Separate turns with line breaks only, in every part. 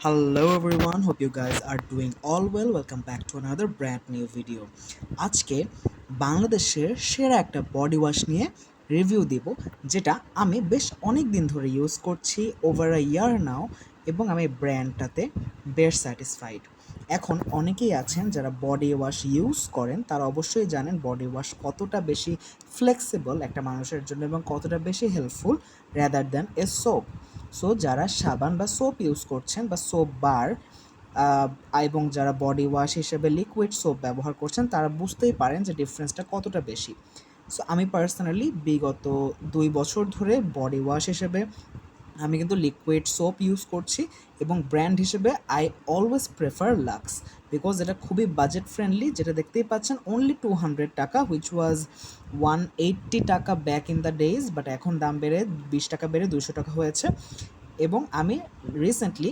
Hello everyone, hope you guys are doing all well welcome back to another brand new video আজকে বাংলাদেশের সেরা একটা body wash নিয়ে review দিব যেটা আমি বেশ অনেক দিন ধরে ইউজ করছি ওভার আ ইয়ার নাও এবং আমি ব্র্যান্ডটাতে বেশ স্যাটিসফাইড এখন অনেকেই আছেন যারা বডি ওয়াশ ইউজ করেন তারা অবশ্যই জানেন বডি ওয়াশ কতটা বেশি ফ্লেক্সিবল একটা মানুষের জন্য এবং কতটা বেশি helpful rather than a soap so যারা সাবান বা সোপ ইউজ করছেন বা সোপ বার এবং যারা বডি ওয়াশ হিসেবে লিকুইড সোপ ব্যবহার করছেন, তারা বুঝতেই পারেন যে ডিফারেন্সটা কতটা বেশি। সো আমি পার্সোনালি বিগত দুই বছর ধরে বডি ওয়াশ হিসেবে আমি কিন্তু লিকুইড সোপ ইউজ করছি এবং ব্র্যান্ড হিসেবে I always prefer Lux because এটা খুবই বাজেট ফ্রেন্ডলি যেটা দেখতেই পাচ্ছেন only two hundred taka which was one eighty taka back in the days but এখন দাম বেড়ে বিশ টাকা বেড়ে দুশো টাকা হয়েছে। এবং আমি রিসেন্টলি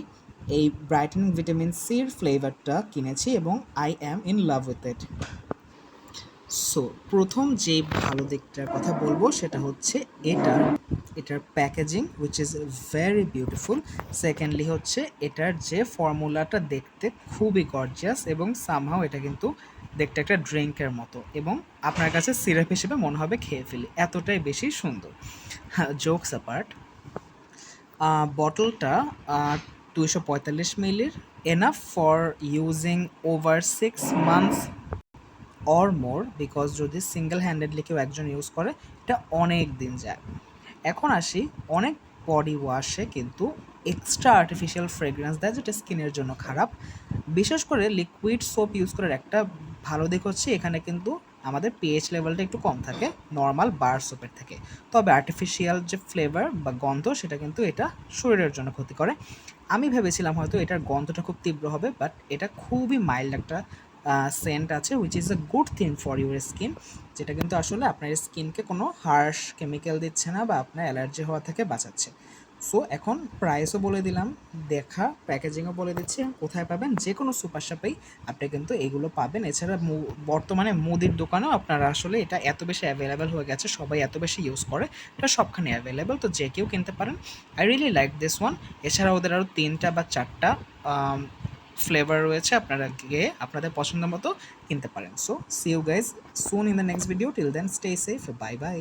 এই ব্রাইটেনিং ভিটামিন সির ফ্লেভারটা কিনেছি এবং I am in love with it so প্রথম যে ভালো দিকটার কথা বলব সেটা হচ্ছে এটার এটার packaging which is very beautiful secondly হচ্ছে, এটার যে ফর্মুলাটা দেখতে খুবই গর্জিয়াস এবং সামহাও এটা কিন্তু দেখতে একটা ড্রিঙ্কের মতো এবং আপনার কাছে সিরাপ হিসেবে মনে হবে খেয়ে ফেলি। এতটাই বেশি সুন্দর। হ্যাঁ জোকস অ্যাপার্ট বটলটা দুইশো পঁয়তাল্লিশ মিলির enough for using over six months or more because যদি সিঙ্গেল হ্যান্ডেডলি কেউ একজন ইউজ করে, এটা অনেক দিন যায়। এখন আসি অনেক বডি ওয়াশে কিন্তু এক্সট্রা আর্টিফিশিয়াল ফ্রেগরেন্স দেয় যেটা স্কিনের জন্য খারাপ। বিশেষ করে লিকুইড সোপ ইউজ করার একটা ভালো দিক হচ্ছে এখানে কিন্তু আমাদের পিএইচ লেভেলটা একটু কম থাকে নর্মাল বার সোপের থেকে। তবে আর্টিফিশিয়াল যে ফ্লেভার বা গন্ধ সেটা কিন্তু এটা শরীরের জন্য ক্ষতি করে। আমি ভেবেছিলাম হয়তো এটার গন্ধটা খুব তীব্র হবে বাট এটা খুবই মাইল্ড একটা সেন্ট আছে which is a good thing for your skin যেটা কিন্তু আসলে আপনার স্কিনকে কোনো হার্শ কেমিক্যাল দিচ্ছে না বা আপনার অ্যালার্জি হওয়া থেকে বাঁচাচ্ছে। সো এখন প্রাইসও বলে দিলাম, দেখা প্যাকেজিংও বলে দিচ্ছি কোথায় পাবেন যে কোনো সুপার শপেই আপনি কিন্তু এগুলো পাবেন। এছাড়া বর্তমানে মুদির দোকানেও আপনারা আসলে এটা এত বেশি অ্যাভেলেবেল হয়ে গেছে, সবাই এত বেশি ইউজ করে, এটা সবখানে অ্যাভেলেবেল তো যে কেউ কিনতে পারেন। I really like this one এছাড়া ওদের আরও তিনটা বা চারটা ফ্লেভার রয়েছে, আপনারা গিয়ে আপনাদের পছন্দ মতো কিনতে পারেন। So see you guys soon in the next video till then stay safe bye bye